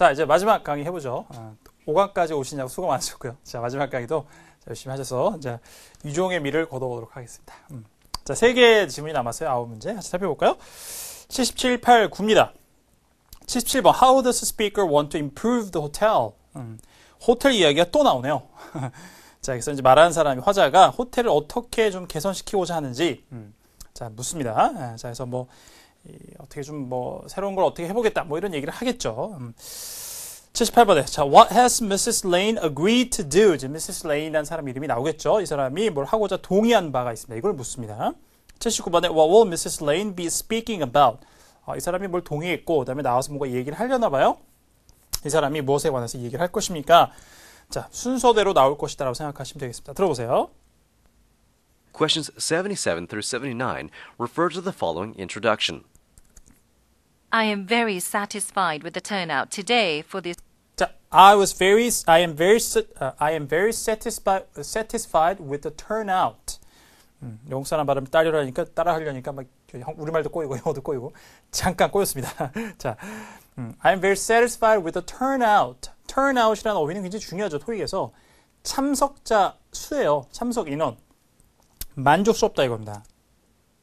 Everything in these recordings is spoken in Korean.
자, 이제 마지막 강의 해보죠. 아, 5강까지 오시냐고 수고 많으셨고요. 자, 마지막 강의도 열심히 하셔서 이제 유종의 미를 거둬보도록 하겠습니다. 음. 자, 세 개의 질문이 남았어요. 아홉 문제. 같이 살펴볼까요? 77, 8, 9입니다. 77번. How does the speaker want to improve the hotel? 음, 호텔 이야기가 또 나오네요. 자, 그래서 이제 말하는 사람이 화자가 호텔을 어떻게 좀 개선시키고자 하는지 음, 자 묻습니다. 아, 자, 그래서 뭐 이, 어떻게 좀 뭐 새로운 걸 어떻게 해보겠다 뭐 이런 얘기를 하겠죠. 음, 78번에 자 What has Mrs. Lane agreed to do? 이제 Mrs. Lane이라는 사람 이름이 나오겠죠. 이 사람이 뭘 하고자 동의한 바가 있습니다. 이걸 묻습니다. 79번에 What will Mrs. Lane be speaking about? 어, 이 사람이 뭘 동의했고 그다음에 나와서 뭔가 얘기를 하려나 봐요. 이 사람이 무엇에 관해서 얘기를 할 것입니까? 자, 순서대로 나올 것이다라고 생각하시면 되겠습니다. 들어보세요. Questions 77 through 79 refer to the following introduction. I am very satisfied with the turnout today for this 자, I was very, I am very, sa- uh, I am very satisfied, satisfied with the turnout. 음, 영국 사람 발음 따르려니까 따라 하려니까 막 우리말도 꼬이고 영어도 꼬이고 잠깐 꼬였습니다. 자, 음, I am very satisfied with the turnout. turnout이라는 어휘는 굉장히 중요하죠 토익에서 참석자 수예요. 참석 인원 만족스럽다 이겁니다.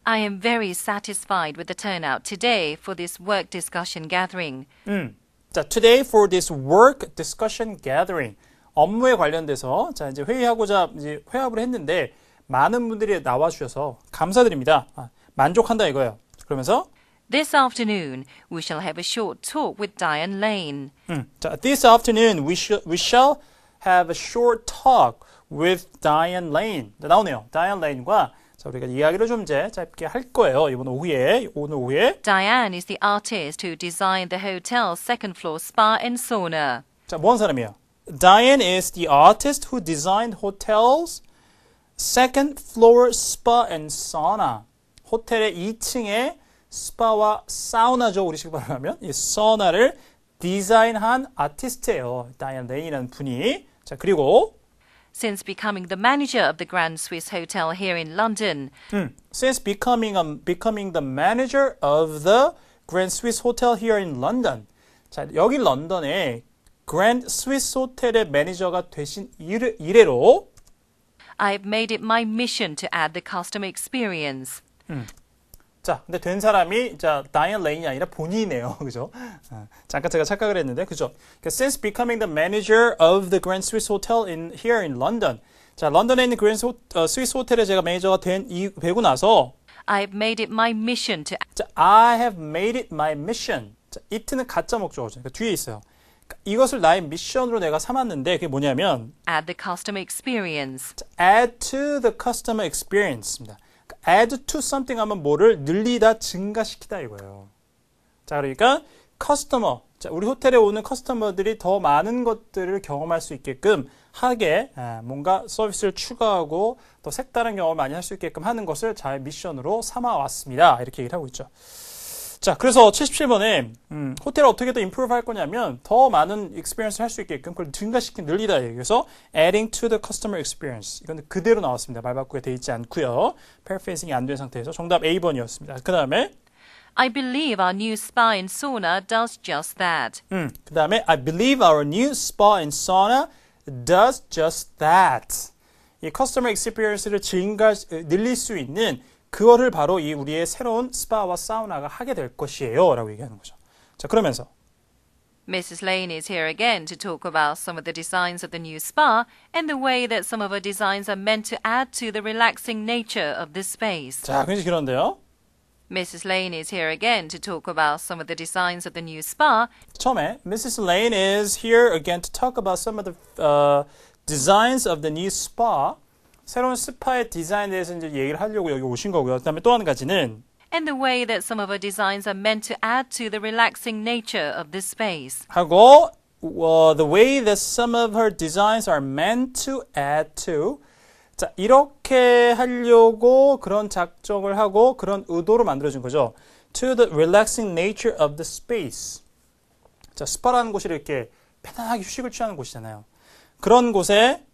I am very satisfied with the turnout today for this work discussion gathering. 음. 자, today for this work discussion gathering. 업무에 관련돼서 자, 이제 회의하고자 이제 회합을 했는데 많은 분들이 나와 주셔서 감사드립니다. 아, 만족한다 이거예요. 그러면서 This afternoon, we shall have a short talk with Diane Lane. 음, 자, this afternoon we shall we shall have a short talk with Diane Lane. 자, 나오네요. Diane Lane과 자, 우리가 이야기를 좀 이제 짧게 할 거예요. 이번 오후에 오늘 오후에 Diane is the artist who designed the hotel's second floor spa and sauna. 자, 뭐한 사람이에요? Diane is the artist who designed hotels second floor spa and sauna. 호텔의 2층에 스파와 사우나죠. 우리식 말하면 이 사우나를 디자인한 아티스트예요. 다이안 레인이라는 분이. 자, 그리고 Since becoming the manager of the Grand Swiss Hotel here in London, 음, since becoming a, becoming the manager of the Grand Swiss Hotel here in London. 자, 여기 런던에 Grand Swiss 호텔의 매니저가 되신 이래, 이래로 I've made it my mission to add the customer experience. 자, 근데 된 사람이 자 다이언 레인이 아니라 본인이네요, 그죠? 아, 잠깐 제가 착각을 했는데, 그죠? 그러니까 since becoming the manager of the Grand Swiss Hotel in here in London, 자 런던에 있는 어, 스위스 호텔에 제가 매니저가 된 이 되고 나서, I've made it my mission to 자 I have made it my mission. 자, it는 가짜 목적어죠. 그러니까 뒤에 있어요. 그러니까 이것을 나의 미션으로 내가 삼았는데 그게 뭐냐면 add the customer experience. 자, add to the customer experience입니다. Add to something 하면 뭐를 늘리다, 증가시키다 이거예요. 자, 그러니까 커스터머. 자, 우리 호텔에 오는 커스터머들이 더 많은 것들을 경험할 수 있게끔 하게 아, 뭔가 서비스를 추가하고 더 색다른 경험을 많이 할 수 있게끔 하는 것을 자의 미션으로 삼아 왔습니다. 이렇게 얘기를 하고 있죠. 자, 그래서 77번에 음, 호텔을 어떻게 더 improve 할 거냐면 더 많은 experience를 할수 있게끔 그걸 증가시킨 늘리다 얘기해서 adding to the customer experience 이건 그대로 나왔습니다. 말 바꾸게 돼 있지 않고요. paraphrasing이 안 된 상태에서 정답 A번이었습니다. 그 다음에 I believe our new spa and sauna does just that. 음, 그 다음에 I believe our new spa and sauna does just that. 이 customer experience를 증가 늘릴 수 있는 그거를 바로 이 우리의 새로운 스파와 사우나가 하게 될 것이에요라고 얘기하는 거죠. 자, 그러면서 Mrs. Lane is here again to talk about some of the designs of the new spa and the way that some of her designs are meant to add to the relaxing nature of this space. 자, 굉장히 길었는데요. Mrs. Lane is here again to talk about some of the designs of the new spa 처음에 Mrs. Lane is here again to talk about some of the uh, designs of the new spa. 새로운 스파의 디자인에 대해서 이제 얘기를 하려고 여기 오신 거고요. 그다음에 또 한 가지는 and the way that some of her designs are meant to add to the relaxing nature of this space. 하고 uh, the way that some of her designs are meant to add to 자 이렇게 하려고 그런 작정을 하고 그런 의도로 만들어진 거죠. To the relaxing nature of the space. 자 스파라는 곳이 이렇게 편안하게 휴식을 취하는 곳이잖아요. 그런 곳에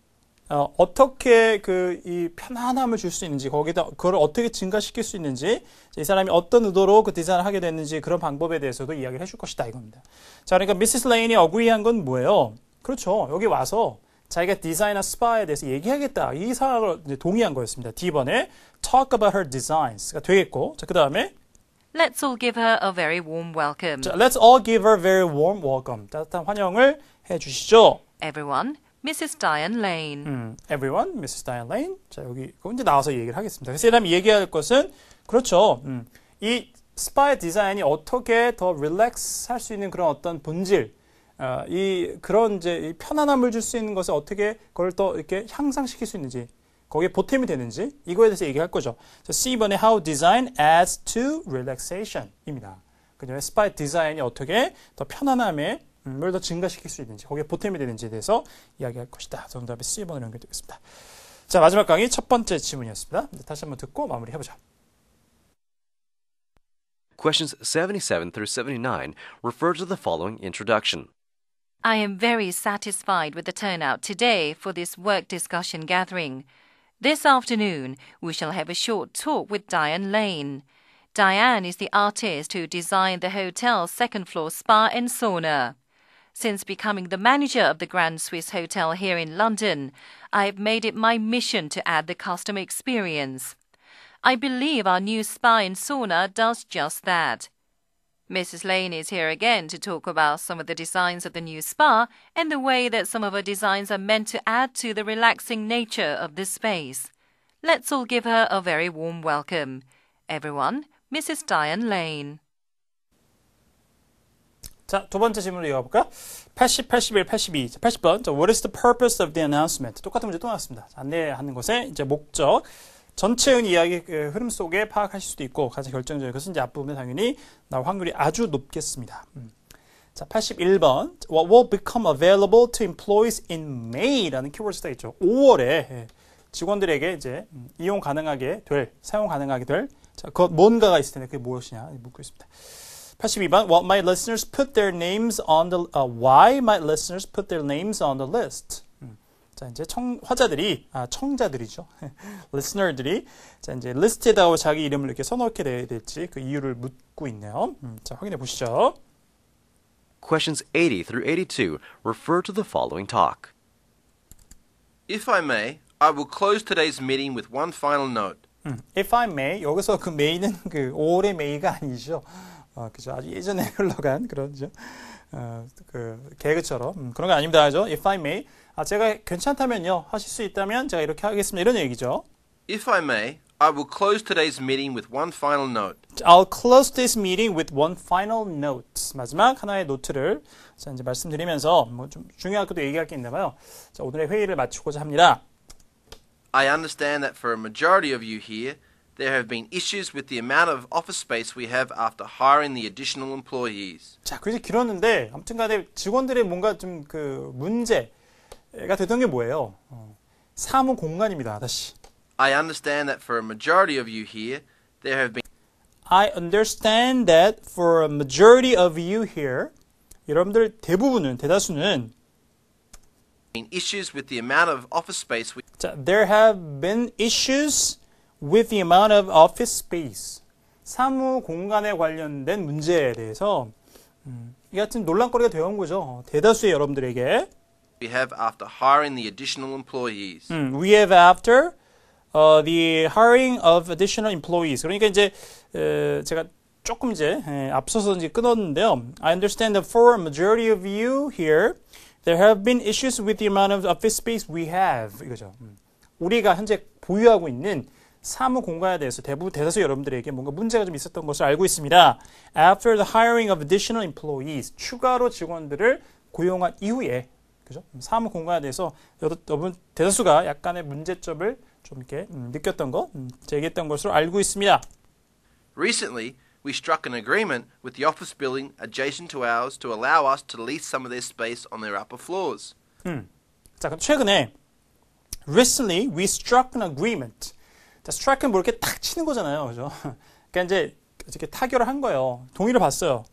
어, 어떻게 그 이 편안함을 줄 수 있는지 거기다 그걸 어떻게 증가시킬 수 있는지 이 사람이 어떤 의도로 그 디자인을 하게 됐는지 그런 방법에 대해서도 이야기를 해줄 것이다 이겁니다. 자, 그러니까 미시스 레인이 어그리한 건 뭐예요? 그렇죠. 여기 와서 자기가 디자이너 스파에 대해서 얘기하겠다 이 이제 동의한 거였습니다. D번에 talk about her designs가 되겠고, 자, 그 다음에 Let's all give her a very warm welcome. 자, let's all give her a very warm welcome. 따뜻한 환영을 해주시죠. Everyone, Mrs. Diane Lane. 음, everyone, Mrs. Diane Lane. 자, 여기 이제 나와서 얘기를 하겠습니다. 그래서 이라면 얘기할 것은 그렇죠. 음, 이 스파의 디자인이 어떻게 더 릴렉스 할 수 있는 그런 어떤 본질, 어, 이 그런 이제 이 편안함을 줄 수 있는 것을 어떻게 그걸 더 이렇게 향상시킬 수 있는지 거기에 보탬이 되는지 이거에 대해서 얘기할 거죠. 자, C번에 how design adds to relaxation입니다. 그죠? 스파의 디자인이 어떻게 더 편안함에 음,을 더 증가시킬 수 있는지 거기에 보탬이 되는지에 대해서 이야기할 것이다. 정답이 C번으로 연결되겠습니다. 자 마지막 강의 첫 번째 질문이었습니다. 다시 한번 듣고 마무리해보자. Questions 77 through 79 refer to the following introduction. I am very satisfied with the turnout today for this work discussion gathering. This afternoon, we shall have a short talk with Diane Lane. Diane is the artist who designed the hotel's second floor spa and sauna. Since becoming the manager of the Grand Swiss Hotel here in London, I have made it my mission to add the customer experience. I believe our new spa and sauna does just that. Mrs. Lane is here again to talk about some of the designs of the new spa and the way that some of her designs are meant to add to the relaxing nature of this space. Let's all give her a very warm welcome. Everyone, Mrs. Diane Lane. 자, 두 번째 질문으로 이어가 볼까? 80, 81, 82. 자, 80번. 자, What is the purpose of the announcement? 똑같은 문제 또 나왔습니다. 자, 안내하는 것의 이제 목적. 전체의 이야기 그 흐름 속에 파악하실 수도 있고 가장 결정적인 것은 이제 앞부분에 당연히 나올 확률이 아주 높겠습니다. 음. 자, 81번. What will become available to employees in May라는 키워드가 있죠. 5월에 직원들에게 이제 음, 이용 가능하게 될, 사용 가능하게 될, 자, 그 뭔가가 있을 텐데 그게 무엇이냐 묻고 있습니다. 82번. What might listeners put their names on the, uh, why might listeners put their names on the list? 음. 자, 이제 청, 화자들이, 아, 청자들이죠. listener들이, 자, 이제 리스트에다가 자기 이름을 이렇게 써놓게 돼야 될지 그 이유를 묻고 있네요. 음, 자, 확인해 보시죠. Questions 80 through 82 refer to the following talk. If I may, I will close today's meeting with one final note. 음, if I may, 여기서 그 may는 그 5월의 may가 아니죠. 어, 그죠. 아주 예전에 흘러간 그런, 죠 어, 그, 개그처럼. 음, 그런 거 아닙니다. 그죠. If I may. 아, 제가 괜찮다면요. 하실 수 있다면 제가 이렇게 하겠습니다. 이런 얘기죠. If I may, I will close today's meeting with one final note. I'll close this meeting with one final note. 마지막 하나의 노트를 자, 이제 말씀드리면서 뭐 좀 중요한 것도 얘기할 게 있나 봐요. 자, 오늘의 회의를 마치고자 합니다. I understand that for a majority of you here, there have been issues with the amount of office space we have after hiring the additional employees. 자, 굉장히 길었는데 아무튼 간에 직원들의 뭔가 좀 그 문제가 됐던 게 뭐예요? 어, 사무 공간입니다. 다시. I understand that for a majority of you here, there have been I understand that for a majority of you here, 여러분들 대부분은 대다수는 issues with the amount of office space we 자, there have been issues With the amount of office space. 사무 공간에 관련된 문제에 대해서 음, 이 같은 논란거리가 되어온 거죠. 대다수의 여러분들에게 we have after hiring the additional employees. 음, we have after uh, the hiring of additional employees. 그러니까 이제 에, 제가 조금 이제 에, 앞서서 이제 끊었는데요. I understand that for a majority of you here, there have been issues with the amount of office space we have. 이거죠. 음. 우리가 현재 보유하고 있는 사무 공간에 대해서 대부분 대다수 여러분들에게 뭔가 문제가 좀 있었던 것을 알고 있습니다. After the hiring of additional employees, 추가로 직원들을 고용한 이후에 그죠? 사무 공간에 대해서 여러분 대다수가 약간의 문제점을 좀 이렇게 음, 느꼈던 것, 음, 제기했던 것으로 알고 있습니다. Recently, we struck an agreement with the office building adjacent to ours to allow us to lease some of their space on their upper floors. 음. 자, 그럼 최근에 recently we struck an agreement. 자, strike는 뭐 이렇게 탁 치는 거잖아요, 그죠? 그러니까 이제 이렇게 타결을 한 거예요. 동의를 받았어요.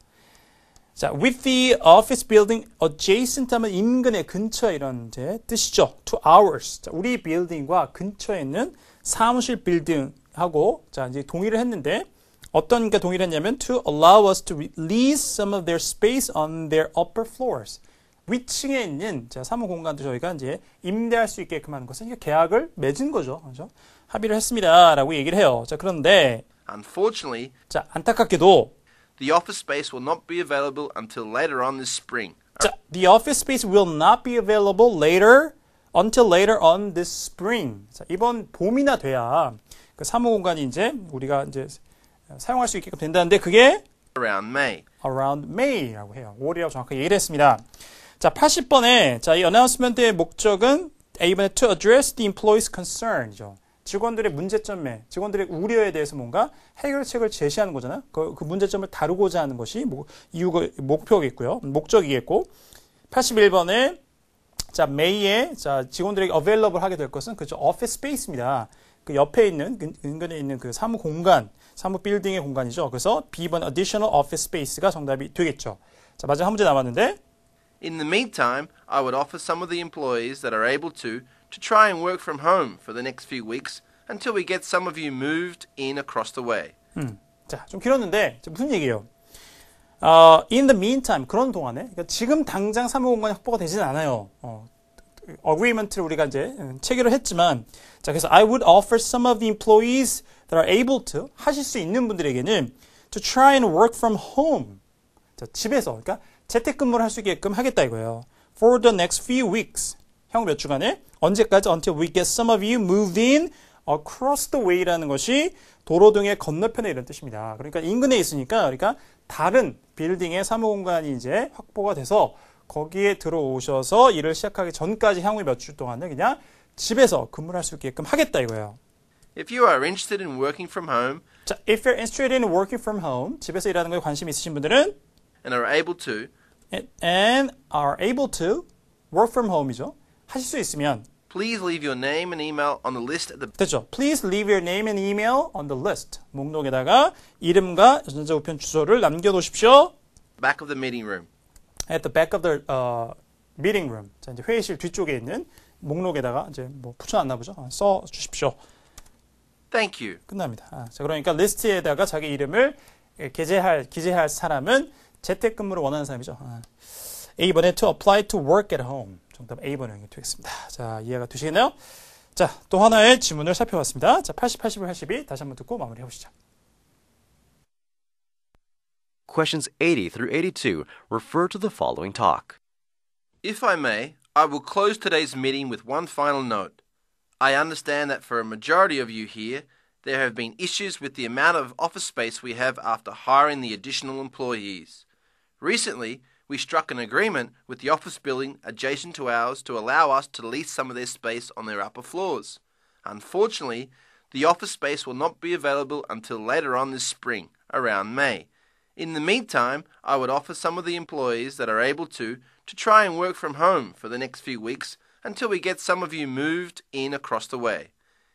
자, with the office building adjacent 하면 인근에 근처에 이런 이제 뜻이죠. to ours. 자, 우리 빌딩과 근처에 있는 사무실 빌딩하고 자, 이제 동의를 했는데 어떤 게 동의를 했냐면 to allow us to lease some of their space on their upper floors. 위층에 있는 자, 사무 공간도 저희가 이제 임대할 수 있게끔 하는 것은 이게 계약을 맺은 거죠. 그죠? 합의를 했습니다라고 얘기를 해요. 자, 그런데 Unfortunately, 자, 안타깝게도 the office space will not be available until later on this spring. 자, the office space will not be available later until later on this spring. 자, 이번 봄이나 돼야 그 사무 공간이 이제 우리가 이제 사용할 수 있게끔 된다는데 그게 around May. around May라고 해요. 5월이라고 정확하게 얘기를 했습니다. 자, 80번에 자, 이 announcement의 목적은 A번에 to address the employees' concern이죠. 직원들의 문제점에, 직원들의 우려에 대해서 뭔가 해결책을 제시하는 거잖아요. 그, 그 문제점을 다루고자 하는 것이 뭐, 이유가, 목표겠고요. 목적이겠고. 81번에 자, May에 자, 직원들에게 available 하게 될 것은 그죠. office space입니다. 그 옆에 있는, 근- 근근에 있는 그 사무 공간, 사무 빌딩의 공간이죠. 그래서 B번 additional office space가 정답이 되겠죠. 자, 마지막 한 문제 남았는데 In the meantime, I would offer some of the employees that are able to to try and work from home for the next few weeks until we get some of you moved in across the way. 자, 좀 길었는데 자, 무슨 얘기예요? 어, in the meantime 그런 동안에 그러니까 지금 당장 사무 공간이 확보가 되지는 않아요. 어, agreement를 우리가 이제 음, 체결을 했지만 자 그래서 I would offer some of the employees that are able to 하실 수 있는 분들에게는 to try and work from home 자, 집에서 그러니까 재택근무를 할 수 있게끔 하겠다 이거예요. For the next few weeks 향후 몇 주간에 언제까지 until we get some of you moved in across the way라는 것이 도로 등의 건너편에 이런 뜻입니다. 그러니까 인근에 있으니까 그러니까 다른 빌딩의 사무 공간이 이제 확보가 돼서 거기에 들어오셔서 일을 시작하기 전까지 향후 몇 주 동안은 그냥 집에서 근무를 할 수 있게끔 하겠다 이거예요. If you are interested in working from home 자, if you're interested in working from home, 집에서 일하는 거에 관심 있으신 분들은 and are able to, and are able to work from home이죠. 하실 수 있으면 please leave your name and email on the list at the 됐죠. Please leave your name and email on the list. 목록에다가 이름과 전자 우편 주소를 남겨놓으십시오. back of the meeting room. At the back of the uh, meeting room. 자, 이제 회의실 뒤쪽에 있는 목록에다가 이제 뭐 붙여놨나 보죠. 아, 써 주십시오. Thank you. 끝납니다. 아, 자, 그러니까 리스트에다가 자기 이름을 예, 게재할 기재할 사람은 재택근무를 원하는 사람이죠. 아. A번에 to apply to work at home. 정답 A번이 되겠습니다. 자, 이해가 되시겠나요? 자, 또 하나의 지문을 살펴봤습니다. 자, 80, 81, 82 다시 한번 듣고 마무리해 보시죠. Questions 80 through 82 refer to the following talk. If I may, I will close today's meeting with one final note. I understand that for a majority of you here, there have been issues with the amount of office space we have after hiring the additional employees. Recently, we struck an agreement with the office building adjacent to ours to allow us to lease some of their space on their upper floors. Unfortunately, the office space will not be available until later on this spring, around May. In the meantime, I would offer some of the employees that are able to to try and work from home for the next few weeks until we get some of you moved in across the way.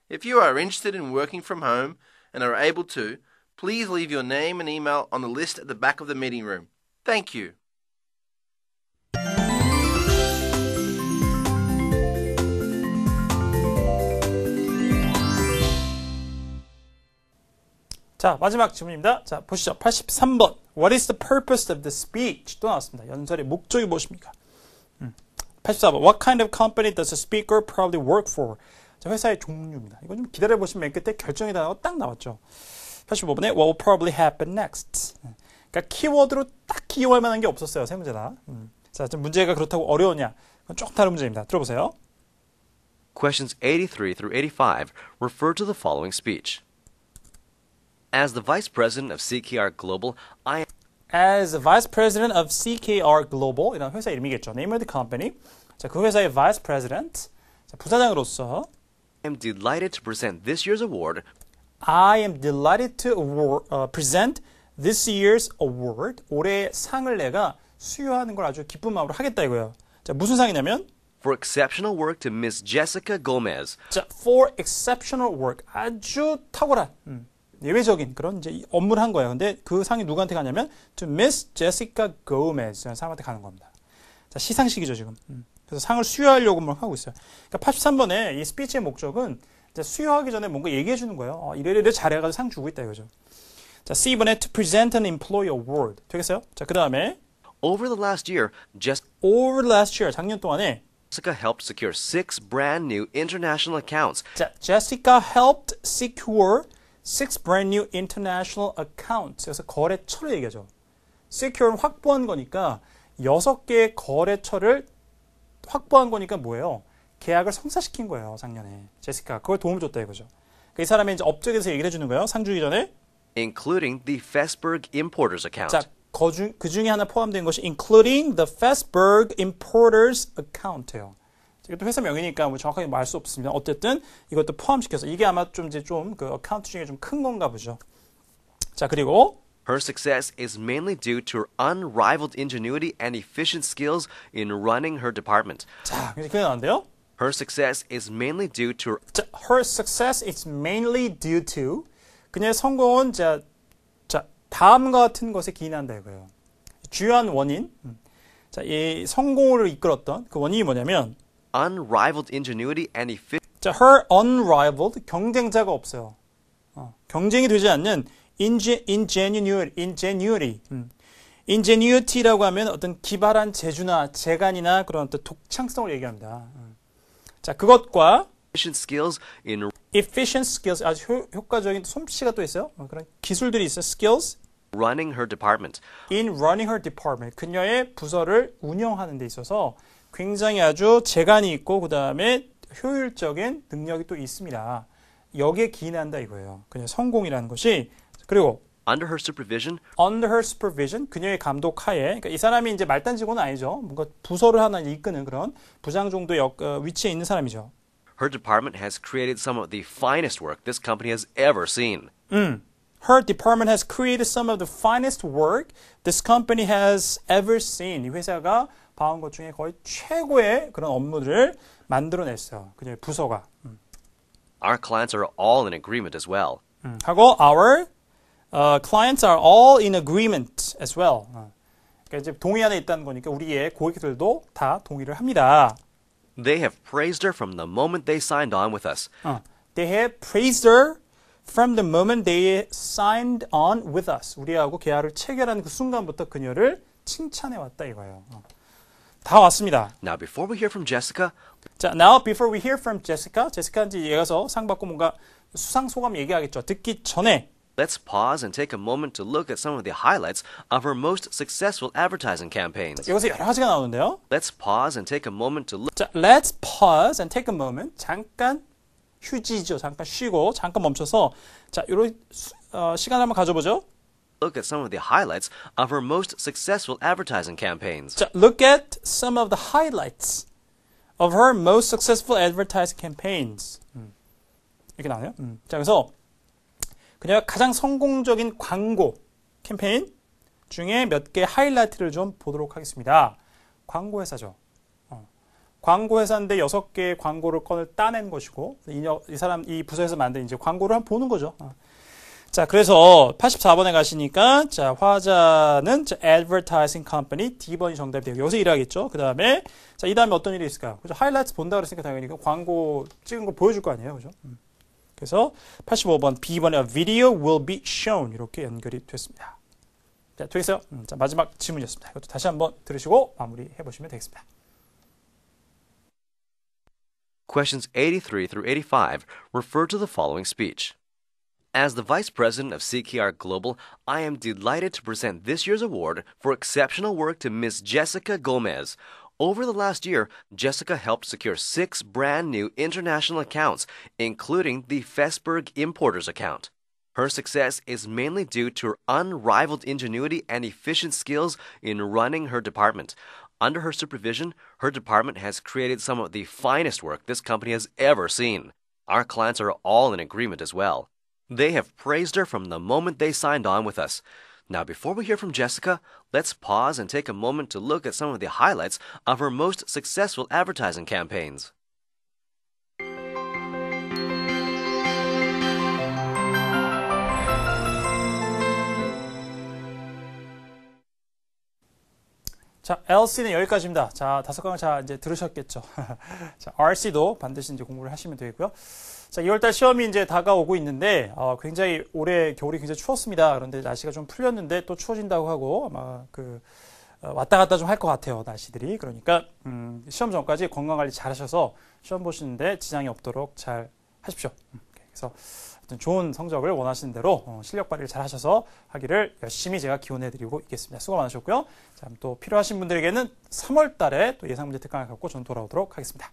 If you are interested in working from home and are able to, please leave your name and email on the list at the back of the meeting room. Thank you. 자, 마지막 질문입니다. 자, 보시죠. 83번. What is the purpose of the speech? 또 나왔습니다. 연설의 목적이 무엇입니까? 음. 84번. What kind of company does the speaker probably work for? 자, 회사의 종류입니다. 이거 좀 기다려보시면 맨 끝에 결정의 단어가 딱 나왔죠. 85번에 What will probably happen next? 그러니까 키워드로 딱히 이용할 만한 게 없었어요. 세 문제 다. 음. 자, 좀 문제가 그렇다고 어려우냐? 그건 조금 다른 문제입니다. 들어보세요. Questions 83 through 85 refer to the following speech. As the Vice President of CKR Global, I As the Vice President of CKR Global 이런 회사 이름이겠죠. Name of the company. 자, 그 회사의 Vice President. 자, 부사장으로서 am delighted to present this year's award I am delighted to award, uh, present this year's award. 올해의 상을 내가 수여하는 걸 아주 기쁜 마음으로 하겠다 이거예요. 자, 무슨 상이냐면 for exceptional work to Miss Jessica Gomez, 자, for exceptional work. 아주 탁월한 음, 예외적인 그런 이제 업무를 한 거예요. 근데 그 상이 누구한테 가냐면 to Miss Jessica Gomez라는 사람한테 가는 겁니다. 자, 시상식이죠, 지금. 음. 그래서 상을 수여하려고 막 하고 있어요. 그러니까 83번에 이 스피치의 목적은 수여하기 전에 뭔가 얘기해 주는 거예요. 어, 이래 이래 잘해가지고 상 주고 있다 이거죠. 자, C번에 to present an employee award. 되겠어요? 자, 그 다음에 Over the last year, Jessica over last year, 작년 동안에 helped secure six brand new international accounts, 자, Jessica helped secure six brand new international accounts. 그래서 거래처를 얘기하죠. secure는 확보한 거니까 여섯 개의 거래처를 확보한 거니까 뭐예요? 계약을 성사시킨 거예요, 작년에. 제시카. 그걸 도움을 줬다 이거죠. 그러니까 이 사람이 이제 업적에서 얘기를 해주는 거예요. 상 주기 전에. including the Fesberg importers account. 자, 그 중에 하나 포함된 것이 including the Fastberg importers account예요. 이것도 회사 명이니까 뭐 정확하게 말수 없습니다. 어쨌든 이것도 포함시켜서 이게 아마 좀 이제 좀 그 어카운트 중에 좀 큰 건가 보죠. 자, 그리고 Her success is mainly due to her unrivaled ingenuity and efficient skills in running her department. 자, 그게 나왔는데요. Her success is mainly due to her 자, her success is mainly due to 그녀의 성공은 자, 자 다음과 같은 것에 기인한다 이거예요. 주요한 원인. 음. 자, 이 성공을 이끌었던 그 원인이 뭐냐면 unrivaled ingenuity and efficient 자, her unrivaled 경쟁자가 없어요. 어, 경쟁이 되지 않는 inge, ingenuity, ingenuity. 음. ingenuity라고 하면 어떤 기발한 재주나 재간이나 그런 어떤 독창성을 얘기합니다. 음. 자, 그것과 skills in efficient skills 아주 효, 효과적인 솜씨가 또 있어요. 어, 그런 기술들이 있어요. skills running her department. in running her department. 그녀의 부서를 운영하는 데 있어서 굉장히 아주 재간이 있고 그 다음에 효율적인 능력이 또 있습니다. 여기에 기인한다 이거예요. 그냥 성공이라는 것이 그리고 Under her supervision, under her supervision 그녀의 감독 하에 그러니까 이 사람이 이제 말단 직원은 아니죠. 뭔가 부서를 하나 이끄는 그런 부장 정도 역 어, 위치에 있는 사람이죠. her department has created some of the finest work this company has ever seen. 음. Her department has created some of the finest work this company has ever seen. 이 회사가 봐온 것 중에 거의 최고의 그런 업무들을 만들어냈어요. 그녀의 부서가. 음. Our clients are all in agreement as well. 음. 하고 our uh, clients are all in agreement as well. 어. 그러니까 이제 동의 안에 있다는 거니까 우리의 고객들도 다 동의를 합니다. They have praised her from the moment they signed on with us. 어. They have praised her from the moment they signed on with us. 우리하고 계약을 체결한 그 순간부터 그녀를 칭찬해 왔다 이거예요. 어. 다 왔습니다. Now, before we hear from Jessica, 자, now before we hear from Jessica, 제시카 이제 얘가서 상 받고 뭔가 수상 소감 얘기하겠죠. 듣기 전에 let's pause and take a moment to look at some of the highlights of her most successful advertising campaigns. 여기서 여러 가지가 나오는데요. Let's pause and take a moment to look 자, let's pause and take a moment. 잠깐 휴지죠. 잠깐 쉬고 잠깐 멈춰서 자, 수- 어, 시간 한번 가져보죠. Look at some of the highlights of her most successful advertising campaigns. 자, look at some of the highlights of her most successful advertising campaigns. 음. 이렇게 나와요. 음. 자, 그래서 그녀가 가장 성공적인 광고 캠페인 중에 몇 개 하이라이트를 좀 보도록 하겠습니다. 광고 회사죠. 어. 광고 회사인데 여섯 개의 광고를 건을 따낸 것이고 이, 여- 이 사람 이 부서에서 만든 이제 광고를 한번 보는 거죠. 어. 자, 그래서 84번에 가시니까 자, 화자는 자, advertising company D번이 정답이 되고 여기서 일하겠죠. 그 다음에 자, 이 다음에 어떤 일이 있을까요? 그죠? 하이라이트 본다 그랬으니까 당연히 그 광고 찍은 거 보여줄 거 아니에요. 그죠? 음. 그래서 85번 B번에 a video will be shown 이렇게 연결이 됐습니다. 자, 되겠어요? 음, 자, 마지막 질문이었습니다. 이것도 다시 한번 들으시고 마무리해 보시면 되겠습니다. Questions 83 through 85 refer to the following speech. As the Vice President of CKR Global, I am delighted to present this year's award for exceptional work to Ms. Jessica Gomez. Over the last year, Jessica helped secure six brand new international accounts, including the Fesberg Importers account. Her success is mainly due to her unrivaled ingenuity and efficient skills in running her department. Under her supervision, her department has created some of the finest work this company has ever seen. Our clients are all in agreement as well. They have praised her from the moment they signed on with us. Now, before we hear from Jessica, let's pause and take a moment to look at some of the highlights of her most successful advertising campaigns. 자, LC는 여기까지입니다. 자, 다섯 강을 잘 이제 들으셨겠죠. 자, RC도 반드시 이제 공부를 하시면 되고요. 자, 2월달 시험이 이제 다가오고 있는데, 어, 굉장히 올해 겨울이 굉장히 추웠습니다. 그런데 날씨가 좀 풀렸는데 또 추워진다고 하고, 아마 그, 어, 왔다 갔다 좀 할 것 같아요, 날씨들이. 그러니까, 음, 시험 전까지 건강 관리 잘 하셔서 시험 보시는데 지장이 없도록 잘 하십시오. 음, 그래서 어떤 좋은 성적을 원하시는 대로 어, 실력 발휘를 잘 하셔서 하기를 열심히 제가 기원해 드리고 있겠습니다. 수고 많으셨고요. 자, 또 필요하신 분들에게는 3월 달에 또 예상 문제 특강을 갖고 저는 돌아오도록 하겠습니다.